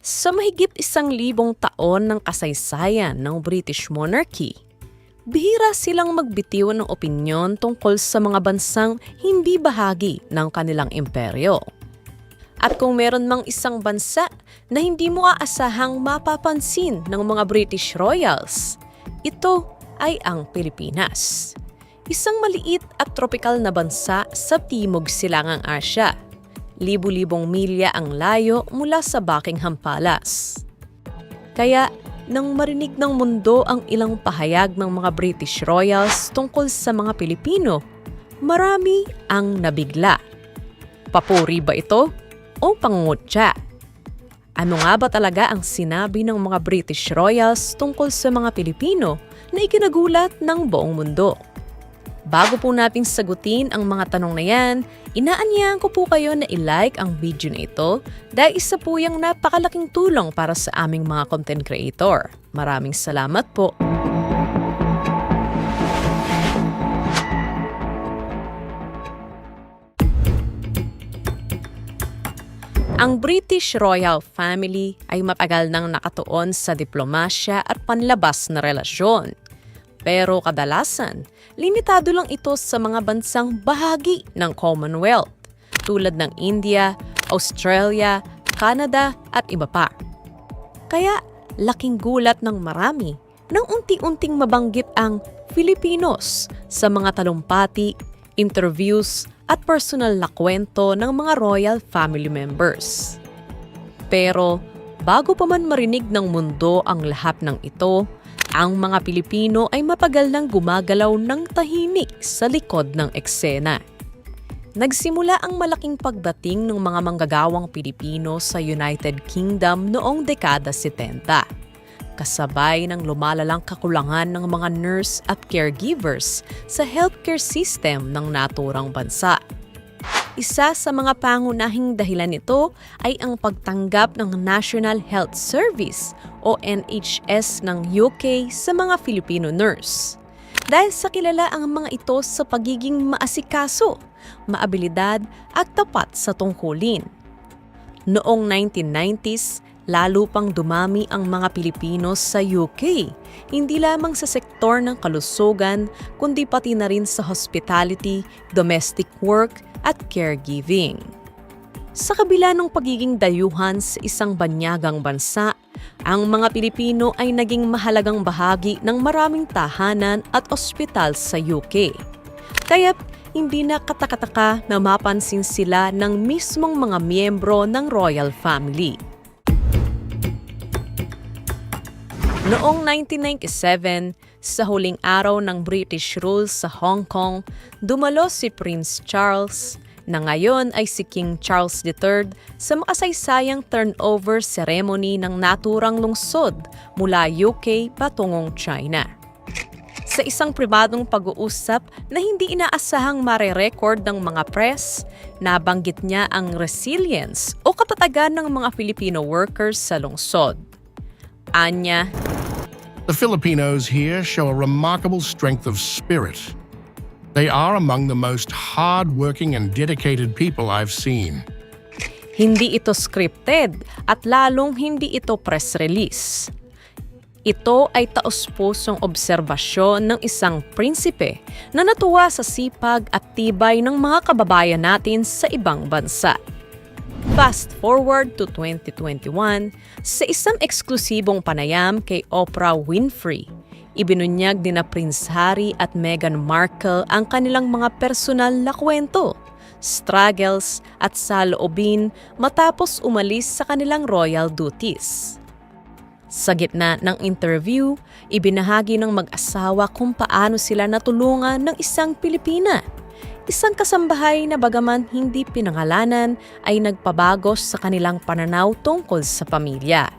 Sa mahigit isang libong taon ng kasaysayan ng British monarchy, bihira silang magbitiw ng opinyon tungkol sa mga bansang hindi bahagi ng kanilang imperyo. At kung meron mang isang bansa na hindi mo aasahang mapapansin ng mga British royals, ito ay ang Pilipinas. Isang maliit at tropikal na bansa sa Timog Silangang Asya. Libu-libong milya ang layo mula sa Buckingham Palace. Kaya, nang marinig ng mundo ang ilang pahayag ng mga British royals tungkol sa mga Pilipino, marami ang nabigla. Papuri ba ito o pangungutya? Ano nga ba talaga ang sinabi ng mga British royals tungkol sa mga Pilipino na ikinagulat ng buong mundo? Bago po nating sagutin ang mga tanong na yan, inaanyahan ko po kayo na i-like ang video na ito dahil isa po yung napakalaking tulong para sa aming mga content creator. Maraming salamat po. Ang British royal family ay matagal nang nakatuon sa diplomasya at panlabas na relasyon. Pero kadalasan, limitado lang ito sa mga bansang bahagi ng Commonwealth tulad ng India, Australia, Canada at iba pa. Kaya laking gulat ng marami nang unti-unting mabanggit ang Filipinos sa mga talumpati, interviews at personal na kwento ng mga royal family members. Pero bago pa man marinig ng mundo ang lahat ng ito, ang mga Pilipino ay mapagal nang gumagalaw ng tahimik sa likod ng eksena. Nagsimula ang malaking pagdating ng mga manggagawang Pilipino sa United Kingdom noong dekada 70. Kasabay ng lumalalang kakulangan ng mga nurse at caregivers sa healthcare system ng naturang bansa. Isa sa mga pangunahing dahilan nito ay ang pagtanggap ng National Health Service o NHS ng UK sa mga Filipino nurse. Dahil sa kilala ang mga ito sa pagiging maasikaso, maabilidad at tapat sa tungkulin. Noong 1990s, lalo pang dumami ang mga Pilipino sa UK, hindi lamang sa sektor ng kalusugan, kundi pati na rin sa hospitality, domestic work at caregiving. Sa kabila ng pagiging dayuhan sa isang banyagang bansa, ang mga Pilipino ay naging mahalagang bahagi ng maraming tahanan at ospital sa UK. Kaya hindi na katakataka na mapansin sila ng mismong mga miyembro ng royal family. Noong 1997, sa huling araw ng British rule sa Hong Kong, dumalo si Prince Charles na ngayon ay si King Charles III sa makasaysayang turnover ceremony ng naturang lungsod mula UK patungong China. Sa isang pribadong pag-uusap na hindi inaasahang mare-record ng mga press, nabanggit niya ang resilience o katatagan ng mga Filipino workers sa lungsod. Anya, The Filipinos here show a remarkable strength of spirit. They are among the most hard-working and dedicated people I've seen. Hindi ito scripted at lalong hindi ito press release. Ito ay taos-pusong obserbasyon ng isang prinsipe na natuwa sa sipag at tibay ng mga kababayan natin sa ibang bansa. Fast forward to 2021, sa isang eksklusibong panayam kay Oprah Winfrey, ibinunyag ni na Prince Harry at Meghan Markle ang kanilang mga personal na kwento, struggles at saloobin matapos umalis sa kanilang royal duties. Sa gitna ng interview, ibinahagi ng mag-asawa kung paano sila natulungan ng isang Pilipina. Isang kasambahay na bagaman hindi pinangalanan ay nagpabago sa kanilang pananaw tungkol sa pamilya.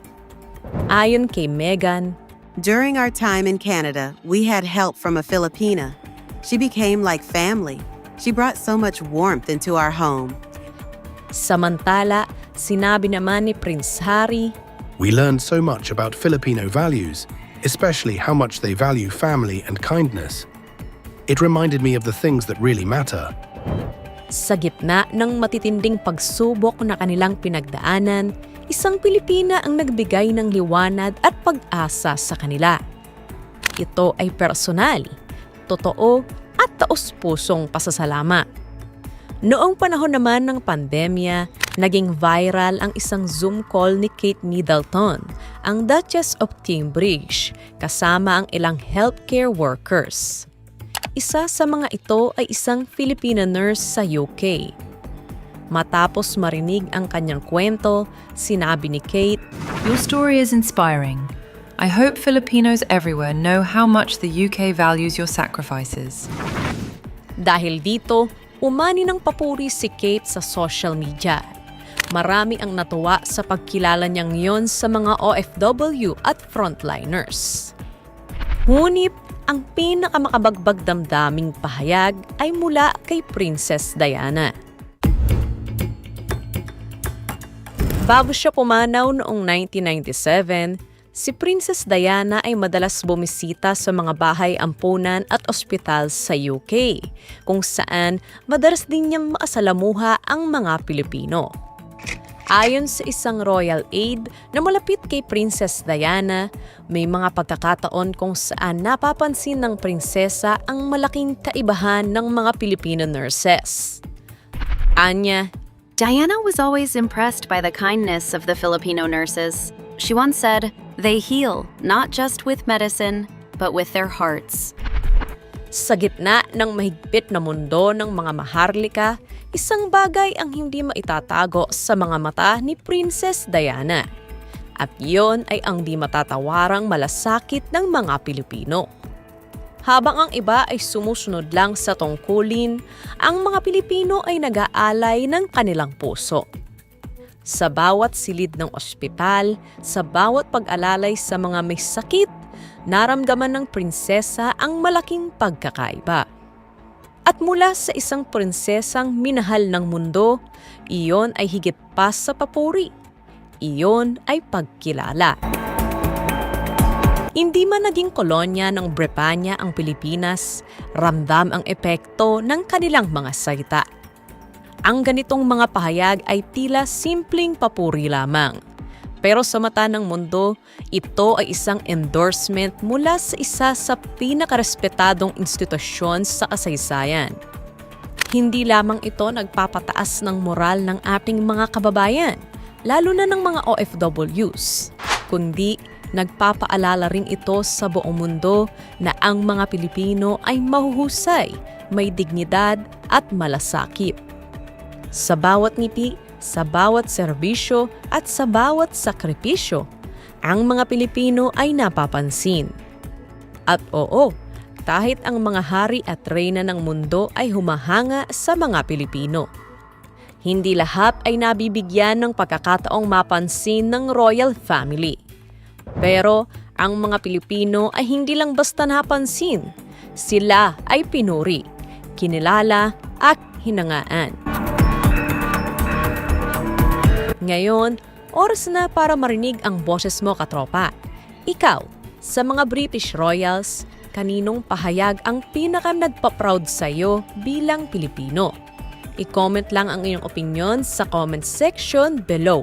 Ayon kay Megan, During our time in Canada, we had help from a Filipina. She became like family. She brought so much warmth into our home. samantala sinabi naman ni Prince Harry, We learned so much about Filipino values, especially how much they value family and kindness. It reminded me of the things that really matter. Sa gitna ng matitinding pagsubok na kanilang pinagdaanan, isang Pilipina ang nagbigay ng liwanag at pag-asa sa kanila. Ito ay personal, totoo at taos-pusong pasasalamat. Noong panahon naman ng pandemya, naging viral ang isang Zoom call ni Kate Middleton, ang Duchess of Cambridge, kasama ang ilang healthcare workers. Isa sa mga ito ay isang Filipina nurse sa UK. Matapos marinig ang kanyang kwento, sinabi ni Kate, Your story is inspiring. I hope Filipinos everywhere know how much the UK values your sacrifices. Dahil dito, umani ng papuri si Kate sa social media. Marami ang natuwa sa pagkilala niyang yon sa mga OFW at frontliners. Ngunit, ang pinakamakabagbag damdaming pahayag ay mula kay Princess Diana. Bago siya pumanaw noong 1997, si Princess Diana ay madalas bumisita sa mga bahay ampunan at ospital sa UK, kung saan madalas din niyang maasalamuha ang mga Pilipino. Ayon sa isang royal aide na malapit kay Princess Diana, may mga pagkakataon kung saan napapansin ng prinsesa ang malaking kaibahan ng mga Filipino nurses. Anya, Diana was always impressed by the kindness of the Filipino nurses. She once said, They heal, not just with medicine, but with their hearts. Sa gitna ng mahigpit na mundo ng mga maharlika, isang bagay ang hindi maitatago sa mga mata ni Princess Diana. At yon ay ang di matatawarang malasakit ng mga Pilipino. Habang ang iba ay sumusunod lang sa tungkulin, ang mga Pilipino ay nag-aalay ng kanilang puso. Sa bawat silid ng ospital, sa bawat pag-alalay sa mga may sakit, naramdaman ng prinsesa ang malaking pagkakaiba. At mula sa isang prinsesang minahal ng mundo, iyon ay higit pa sa papuri. Iyon ay pagkilala. Hindi man naging kolonya ng Brepanya ang Pilipinas, ramdam ang epekto ng kanilang mga salita. Ang ganitong mga pahayag ay tila simpleng papuri lamang. Pero sa mata ng mundo, ito ay isang endorsement mula sa isa sa pinakarespetadong institusyon sa kasaysayan. Hindi lamang ito nagpapataas ng moral ng ating mga kababayan, lalo na ng mga OFWs, kundi nagpapaalala rin ito sa buong mundo na ang mga Pilipino ay mahuhusay, may dignidad at malasakit. Sa bawat ngiti, sa bawat serbisyo at sa bawat sakripisyo, ang mga Pilipino ay napapansin. At oo, kahit ang mga hari at reyna ng mundo ay humahanga sa mga Pilipino. Hindi lahat ay nabibigyan ng pagkakataong mapansin ng royal family. Pero ang mga Pilipino ay hindi lang basta napansin. Sila ay pinuri, kinilala at hinangaan. Ngayon, oras na para marinig ang boses mo katropa. Ikaw, sa mga British Royals, kaninong pahayag ang pinaka nagpa-proud sa'yo bilang Pilipino? I-comment lang ang iyong opinion sa comment section below.